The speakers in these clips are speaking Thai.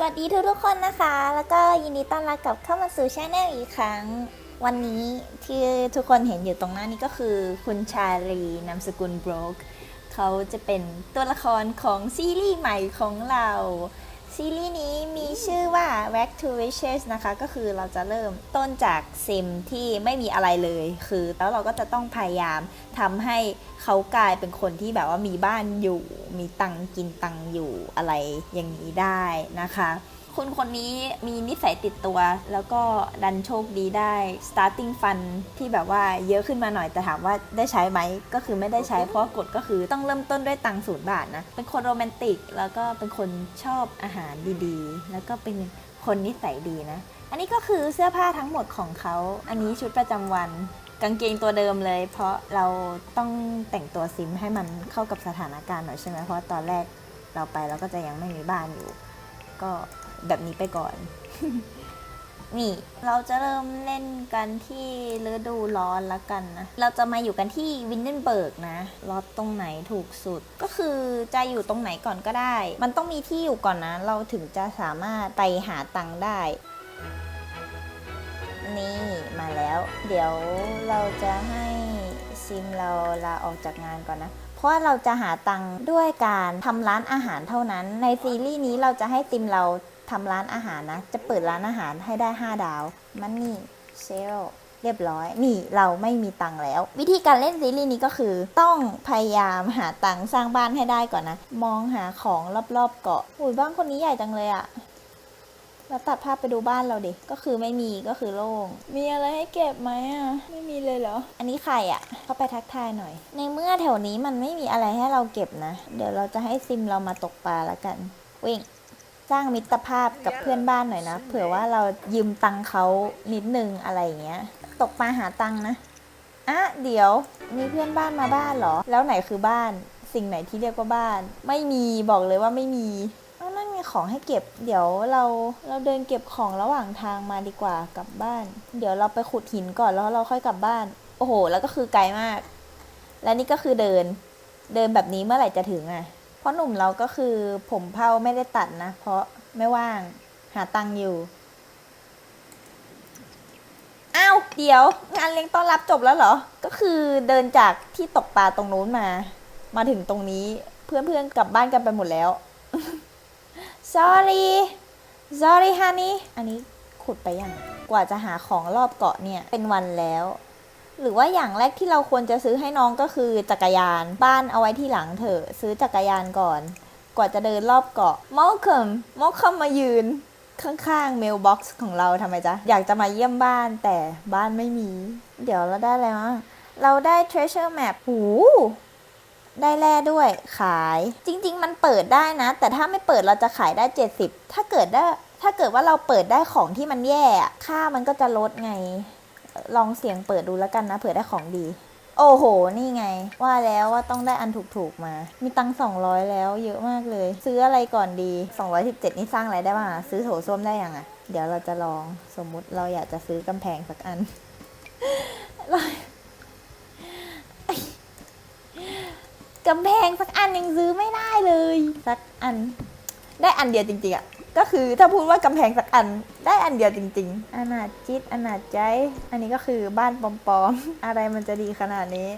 สวัสดีทุกทุกๆคนนะคะ แล้วก็ยินดีต้อนรับกลับเข้ามาสู่ช anel อีกครั้ง วันนี้ที่ทุกคนเห็นอยู่ตรงหน้านี้ก็คือ คุณชาลีนามสกุลบรกเขาจะเป็นตัวละครของซีรีส์ใหม่ของเรา ซีรีส์นี้มีชื่อว่า Back to Wishes นะคะ ก็คือเราจะเริ่มต้นจากซิมที่ไม่มีอะไรเลย คือแล้วเราก็จะต้องพยายามทำให้เขากลายเป็นคนที่แบบว่ามีบ้านอยู่ มีตังค์กินตังค์อยู่อะไรอย่างนี้ได้นะคะ คุณคนนี้มีนิสัยติดตัว แล้วก็ดันโชคดีได้ starting fund ที่แบบว่าเยอะขึ้นมาหน่อยแต่ถามว่าได้ใช้ไหมก็คือไม่ได้ใช้เพราะกฎก็คือต้องเริ่มต้นด้วยตังค์ศูนย์บาทนะ เป็นคนโรแมนติก แล้วก็เป็นคนชอบอาหารดีๆ แล้วก็เป็นคนนิสัยดีนะ อันนี้ก็คือเสื้อผ้าทั้งหมดของเขา อันนี้ชุดประจำวันกางเกงตัวเดิมเลย เพราะเราต้องแต่งตัวซิมให้มันเข้ากับสถานการณ์หน่อยใช่ไหมเพราะตอนแรกเราไปเราก็จะยังไม่มีบ้านอยู่ ก็ แบบนี้ไปก่อน นี่เราจะเริ่มเล่นกันที่ฤดูร้อนแล้วกันนะ เราจะมาอยู่กันที่วินเดนเบิร์กนะรอดตรงไหนถูกสุด ก็คือจะอยู่ตรงไหนก่อนก็ได้ มันต้องมีที่อยู่ก่อนนะ เราถึงจะสามารถไปหาตังค์ได้นี่มาแล้ว เดี๋ยวเราจะให้ซิมเราลาออกจากงานก่อนนะ เพราะเราจะหาตังค์ด้วยการทำร้านอาหารเท่านั้น ในซีรีส์นี้เราจะให้ซิมเรา ทำร้านอาหารนะ จะเปิดร้านอาหารให้ได้ 5 ดาว มันนี่เชลเรียบร้อย นี่เราไม่มีตังแล้ว วิธีการเล่นซีรีส์นี้ก็คือ ต้องพยายามหาตังสร้างบ้านให้ได้ก่อนนะ มองหาของรอบๆเกาะอุ้ยบ้านคนนี้ใหญ่จังเลยอะแล้วตัดภาพไปดูบ้านเราดิ ก็คือไม่มีก็คือโล่ง มีอะไรให้เก็บไหมอะ ไม่มีเลยเหรอ อันนี้ใครอะเข้าไปทักทายหน่อย ในเมื่อแถวนี้มันไม่มีอะไรให้เราเก็บนะ เดี๋ยวเราจะให้ซิมเรามาตกปลาแล้วกัน วิ่ง สร้างมิตรภาพกับเพื่อนบ้านหน่อยนะ เผื่อว่าเรายืมตังเขานิดนึงอะไรอย่างเงี้ย ตกปลาหาตังนะอะเดี๋ยวมีเพื่อนบ้านมาบ้านเหรอ แล้วไหนคือบ้าน สิ่งไหนที่เรียกว่าบ้าน ไม่มีบอกเลยว่าไม่มีเอ้านั่นมีของให้เก็บ เดี๋ยวเราเราเดินเก็บของระหว่างทางมาดีกว่ากลับบ้าน เดี๋ยวเราไปขุดหินก่อนแล้วเราค่อยกลับบ้าน โอ้โห แล้วก็คือไกลมาก และนี่ก็คือเดิน เดินแบบนี้เมื่อไหร่จะถึงอะ เพราะหนุ่มเราก็คือผมเผาไม่ได้ตัดนะ เพราะไม่ว่างหาตังค์อยู่ อ้าว เดี๋ยว งานเลี้ยงต้อนรับจบแล้วเหรอ ก็คือเดินจากที่ตกปลาตรงนู้นมา มาถึงตรงนี้เพื่อนๆกลับบ้านกันไปหมดแล้ว sorry sorry honey อันนี้ขุดไปยัง กว่าจะหาของรอบเกาะเนี่ย เป็นวันแล้ว หรือว่าอย่างแรกที่เราควรจะซื้อให้น้องก็คือจักรยาน บ้านเอาไว้ที่หลังเถอะซื้อจักรยานก่อน กว่าจะเดินรอบเกาะมอลคัมมอลคัมมายืนข้างๆเมลบ็อกซ์ของเราทำไมจ๊ะ อยากจะมาเยี่ยมบ้านแต่บ้านไม่มี เดี๋ยวเราได้อะไรมั้งเราได้ treasure map หูได้แร่ด้วยขาย จริง ๆ มันเปิดได้นะ แต่ถ้าไม่เปิดเราจะขายได้ 70 ถ้าเกิดได้ถ้าเกิดว่าเราเปิดได้ของที่มันแย่ค่ามันก็จะลดไง ลองเสียงเปิดดูแล้วกันนะเผื่อได้ของดี โอ้โห นี่ไง ว่าแล้วว่าต้องได้อันถูกๆมา มีตังสองร้อยแล้วเยอะมากเลย ซื้ออะไรก่อนดี 217 นี่สร้างอะไรได้บ้างซื้อโถส้วมได้ยังอะเดี๋ยวเราจะลองสมมุติเราอยากจะซื้อกำแพงสักอันกำแพงสักอันยังซื้อไม่ได้เลย สักอัน ได้อันเดียวจริงๆอะ ก็คือถ้าพูดว่ากำแพงสักอันได้อันเดียวจริง ๆ อนาจจิตอนาจใจ อันนี้ก็คือบ้านปลอมๆ อะไรมันจะดีขนาดนี้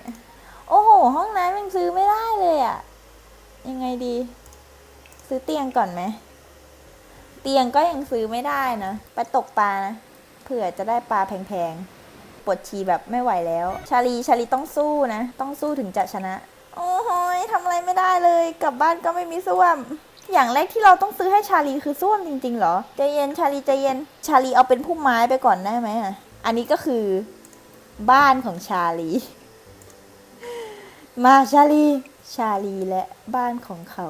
โอ้โห ห้องน้ำยังซื้อไม่ได้เลยอะยังไงดี ซื้อเตียงก่อนไหม เตียงก็ยังซื้อไม่ได้นะไปตกปลานะเผื่อจะได้ปลาแพงๆปวดฉี่แบบไม่ไหวแล้ว ชาลีชาลีต้องสู้นะ ต้องสู้ถึงจะชนะ โอ้โหยทำอะไรไม่ได้เลย กลับบ้านก็ไม่มีส้วม อย่างแรกที่เราต้องซื้อให้ชาลีคือส้วมจริงๆเหรอใจเย็นชาลีใจเย็นชาลีเอาเป็นพุ่มไม้ไปก่อนได้ไหมอะอันนี้ก็คือบ้านของชาลี มาชาลี ชาลีและบ้านของเขา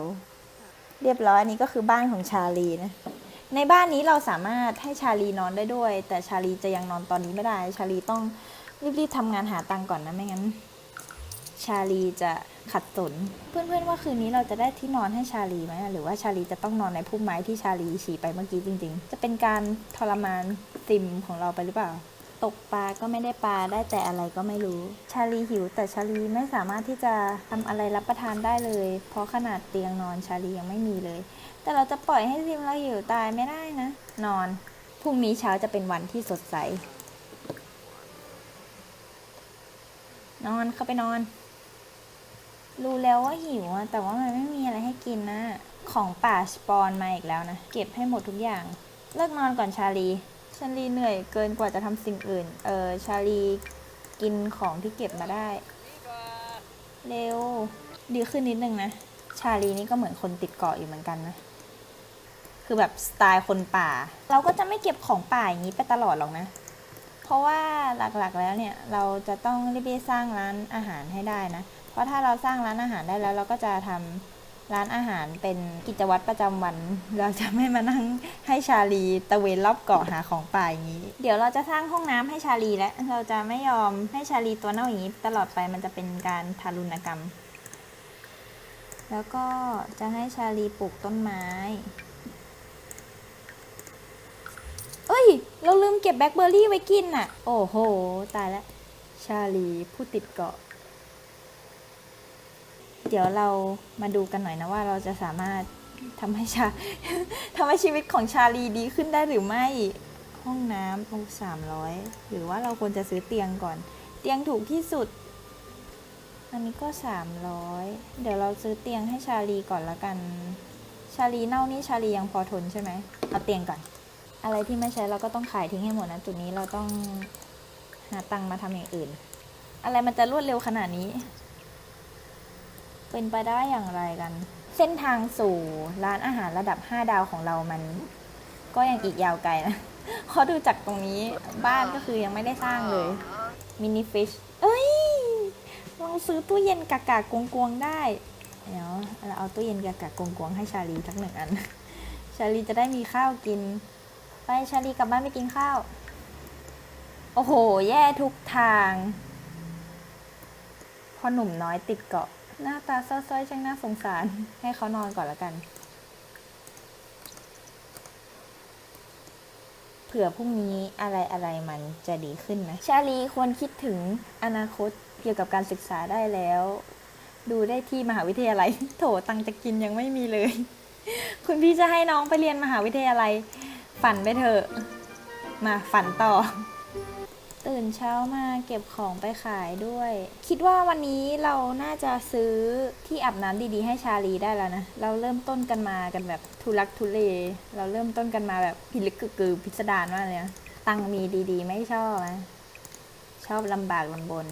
เรียบร้อยอันนี้ก็คือบ้านของชาลีนะในบ้านนี้เราสามารถให้ชาลีนอนได้ด้วย แต่ชาลีจะยังนอนตอนนี้ไม่ได้ ชาลีต้องรีบๆทำงานหาตังก่อนนะไม่งั้น ชาลีจะ ขัดสน เพื่อนๆว่าคืนนี้เราจะได้ที่นอนให้ชาลีไหมหรือว่าชาลีจะต้องนอนในพุ่มไม้ที่ชาลีฉี่ไปเมื่อกี้จริง ๆ จะเป็นการทรมานติมของเราไปหรือเปล่า ตกปลาก็ไม่ได้ปลาได้แต่อะไรก็ไม่รู้ ชาลีหิว แต่ชาลีไม่สามารถที่จะทำอะไรรับประทานได้เลย เพราะขนาดเตียงนอนชาลียังไม่มีเลย แต่เราจะปล่อยให้ซิมเราหิวตายไม่ได้นะ นอนพรุ่งนี้เช้าจะเป็นวันที่สดใส นอนเข้าไปนอน รู้แล้วว่าหิวอะแต่ว่ามันไม่มีอะไรให้กินนะของป่าสปอนมาอีกแล้วนะ เก็บให้หมดทุกอย่าง เลิกนอนก่อนชาลี ชาลีเหนื่อยเกินกว่าจะทำสิ่งอื่น เออชาลีกินของที่เก็บมาได้ เร็ว ดีขึ้นนิดนึงนะ ชาลีนี่ก็เหมือนคนติดเกาะอยู่เหมือนกันนะ คือแบบสไตล์คนป่า เราก็จะไม่เก็บของป่าอย่างนี้ไปตลอดหรอกนะ เพราะว่าหลักๆแล้วเนี่ย เราจะต้องรีบๆสร้างร้านอาหารให้ได้นะ ราะถ้าเราสร้างร้านอาหารได้แล้ว เราก็จะทำร้านอาหารเป็นกิจวัตรประจำวัน เราจะไม่มานั่งให้ชาลีตะเวนรอบเกาะหาของป่าอย่างนี้ เดี๋ยวเราจะสร้างห้องน้ำให้ชาลีและเราจะไม่ยอมให้ชาลีตัวเน่าอย่างนี้ตลอดไปมันจะเป็นการทารุณกรรม แล้วก็จะให้ชาลีปลูกต้นไม้ เอ้ย เราลืมเก็บแบล็คเบอร์รี่ไว้กินน่ะ โอ้โห ตายแล้ว ชาลีผู้ติดเกาะ เดี๋ยวเรามาดูกันหน่อยนะว่าเราจะสามารถทำให้ชาทำให้ชีวิตของชาลีดีขึ้นได้หรือไม่ห้องน้ำโอ้สามร้อยหรือว่าเราควรจะซื้อเตียงก่อน เตียงถูกที่สุด อันนี้ก็สามร้อยเดี๋ยวเราซื้อเตียงให้ชาลีก่อนละกัน ชาลีเน่านี่ชาลียังพอทนใช่ไหมเอาเตียงก่อน อะไรที่ไม่ใช้เราก็ต้องขายทิ้งให้หมดนะจุดนี้เราต้องหาตังค์มาทำอย่างอื่น อะไรมันจะรวดเร็วขนาดนี้ เป็นไปได้อย่างไรกัน เส้นทางสู่ร้านอาหารระดับ 5 ดาวของเรามัน ก็ยังอีกยาวไกลนะเพราะดูจากตรงนี้บ้านก็คือยังไม่ได้สร้างเลยมินิฟิชเอ้ยลองซื้อตู้เย็นกากากกวงๆได้เดี๋ยวเราเอาตู้เย็นกากากกวงๆให้ชาลีสักหนึ่งอัน ชาลีจะได้มีข้าวกิน ไปชาลีกลับบ้านไปกินข้าว โอ้โห แย่ทุกทางพ่อหนุ่มน้อยติดเกาะ หน้าตาเศร้าๆช่างน่าสงสาร ให้เขานอนก่อนละกัน เผื่อพรุ่งนี้อะไรอะไรๆมันจะดีขึ้นนะ ชาลีควรคิดถึงอนาคตเกี่ยวกับการศึกษาได้แล้ว ดูได้ที่มหาวิทยาลัย โถตังจะกินยังไม่มีเลย คุณพี่จะให้น้องไปเรียนมหาวิทยาลัย ฝันไปเถอะ มาฝันต่อ ตื่นเช้ามาเก็บของไปขายด้วย คิดว่าวันนี้เราน่าจะซื้อที่อาบน้ำดีๆ ให้ชาลีได้แล้วนะ เราเริ่มต้นกันมากันแบบทุลักทุเล เราเริ่มต้นกันมาแบบพิลึกกึกกือพิสดารมากเลยนะตังมีดีๆ ไม่ชอบนะชอบลำบากลำบน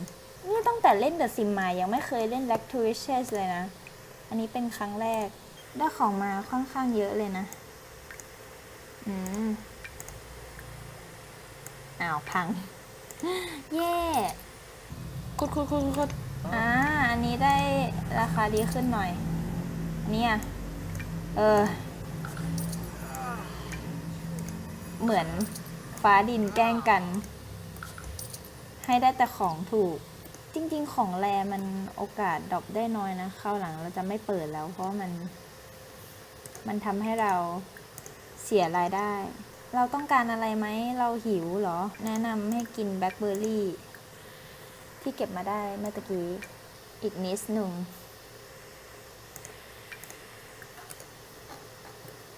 นี่ตั้งแต่เล่นเดอะซิมมายังไม่เคยเล่น l a c t o r i c i o u s เลยนะ อันนี้เป็นครั้งแรก ได้ของมาค่อนข้างเยอะเลยนะ อืมอ้าวพัง เย่คุดคุดคุดคุดอ่า อันนี้ได้ราคาดีขึ้นหน่อยอันนี้อะเออ เหมือนฟ้าดินแกล้งกัน ให้ได้แต่ของถูก จริง ๆ ของแรมันโอกาสดรอปได้น้อยนะเข้าวหลังเราจะไม่เปิดแล้วเพราะว่ามัน มันทำให้เราเสียรายได้ เราต้องการอะไรไหม เราหิวเหรอ แนะนำให้กินแบล็คเบอร์รี่ ที่เก็บมาได้เมื่อตะกี้ อีกนิดหนึ่ง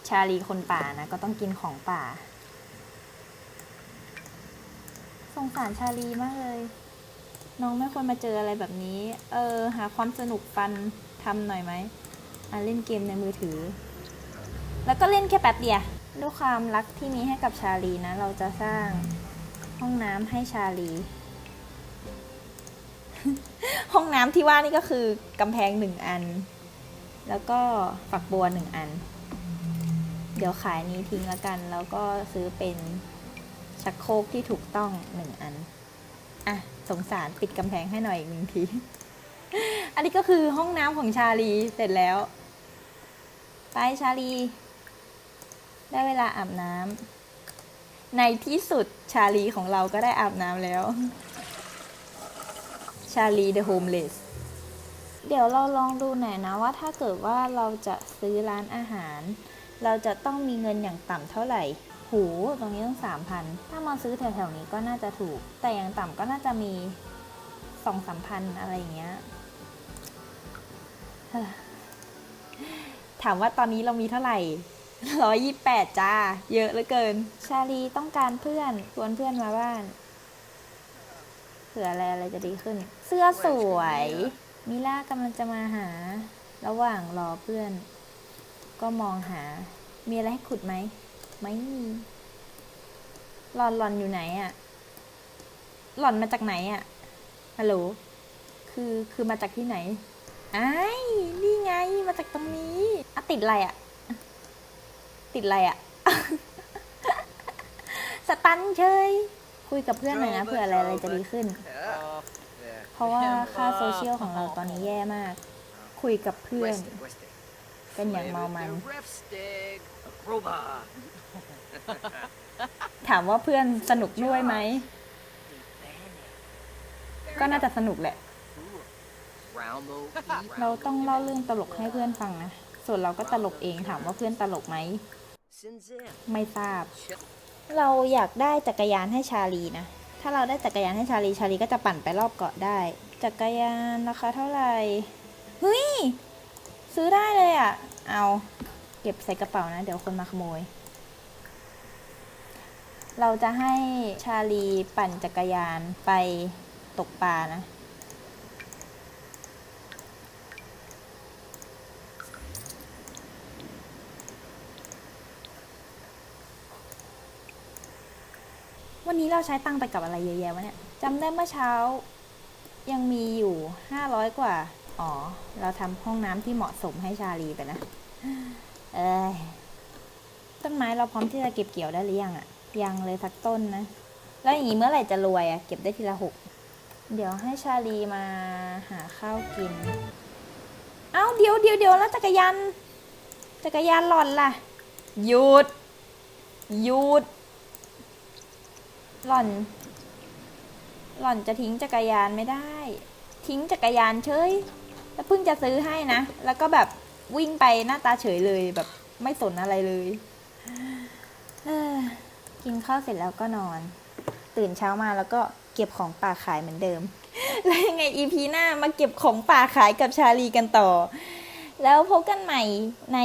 ชาลีคนป่านะ ก็ต้องกินของป่า สงสารชาลีมากเลย น้องไม่ควรมาเจออะไรแบบนี้ เออ หาความสนุกฟันทำหน่อยไหมอะเล่นเกมในมือถือ แล้วก็เล่นแค่แป๊บเดียว ด้วยความรักที่มีให้กับชาลีนะ เราจะสร้างห้องน้ำให้ชาลี ห้องน้ำที่ว่านี่ก็คือกำแพงหนึ่งอัน แล้วก็ฝักบัวหนึ่งอัน เดี๋ยวขายนี้ทิ้งแล้วกัน แล้วก็ซื้อเป็นชักโครกที่ถูกต้องหนึ่งอัน อะ สงสารปิดกำแพงให้หน่อยอีกหนึ่งที อันนี้ก็คือห้องน้ำของชาลีเสร็จแล้ว ไปชาลี ได้เวลาอาบน้ำในที่สุดชาลีของเราก็ได้อาบน้ำแล้ว ชาลี the homeless เดี๋ยวเราลองดูหน่อยนะว่าถ้าเกิดว่าเราจะซื้อร้านอาหาร เราจะต้องมีเงินอย่างต่ำเท่าไหร่โหตรงนี้ต้องสามพันถ้ามาซื้อแถวๆนี้ก็น่าจะถูก แต่อย่างต่ำก็น่าจะมีสองสามพันอะไรอย่างเงี้ยถามว่าตอนนี้เรามีเท่าไหร่ ร้อยยี่แปดจ้า เยอะเหลือเกิน ชาลีต้องการเพื่อนชวนเพื่อนมาบ้านเผื่ออะไรอะไรจะดีขึ้น เสื้อสวย มิล่ากำลังจะมาหา ระหว่างรอเพื่อน ก็มองหา มีอะไรให้ขุดไหม ไม่มีหลอนหลอนอยู่ไหนอะหลอนมาจากไหนอะฮัลโหล คือคือมาจากที่ไหนไอ้นี่ไงมาจากตรงนี้อะติดอะไรอะ ติดอะไรอะ สตันเฉย คุยกับเพื่อนหน่อยนะเผื่ออะไรอะไรจะดีขึ้น เพราะว่าค่าโซเชียลของเราตอนนี้แย่มาก คุยกับเพื่อนกันอย่างเมามัน ถามว่าเพื่อนสนุกด้วยไหม ก็น่าจะสนุกแหละ เราต้องเล่าเรื่องตลกให้เพื่อนฟังนะ ส่วนเราก็ตลกเองถามว่าเพื่อนตลกไหม ไม่ทราบ เราอยากได้จักรยานให้ชาลีนะ ถ้าเราได้จักรยานให้ชาลีชาลีก็จะปั่นไปรอบเกาะได้ จักรยานราคาเท่าไหร่เฮ้ยซื้อได้เลยอะ่ะ เอาเก็บใส่กระเป๋านะ เดี๋ยวคนมาขโมย เราจะให้ชาลีปั่นจักรยานไปตกปลานะ วันนี้เราใช้ตังไปกับอะไรเยอะแยะวะเนี่ยจำได้เมื่อเช้า ยังมีอยู่ห้าร้อยกว่า อ๋อ เราทำห้องน้ำที่เหมาะสมให้ชาลีไปนะ เอ้ยต้นไม้เราพร้อมที่จะเก็บเกี่ยวได้หรือยังอะยังเลยสักต้นนะ แล้วอย่างนี้เมื่อไหร่จะรวยอะเก็บได้ทีละหกเดี๋ยวให้ชาลีมาหาข้าวกิน เอ้าเดี๋ยวเดี๋ยวเดี๋ยวแล้วจักรยานจักรยานหล่อนล่ะหยุดหยุด หล่อน หล่อนจะทิ้งจักรยานไม่ได้ ทิ้งจักรยานเฉย แล้วเพิ่งจะซื้อให้นะ แล้วก็แบบวิ่งไปหน้าตาเฉยเลยแบบไม่สนอะไรเลยกินข้าวเสร็จแล้วก็นอน ตื่นเช้ามาแล้วก็เก็บของป่าขายเหมือนเดิม แล้วยังไงอีพีหน้ามาเก็บของป่าขายกับชาลีกันต่อ แล้วพบกันใหม่ใน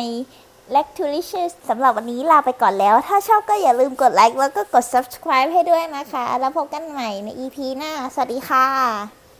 l e c t u r i c i o u s สำหรับวันนี้ลาไปก่อนแล้ว ถ้าชอบก็อย่าลืมกดไลค์แล้วก็กด subscribe ให้ด้วยนะคะ แล้วพบกันใหม่ใน EP หน้า สวัสดีค่ะ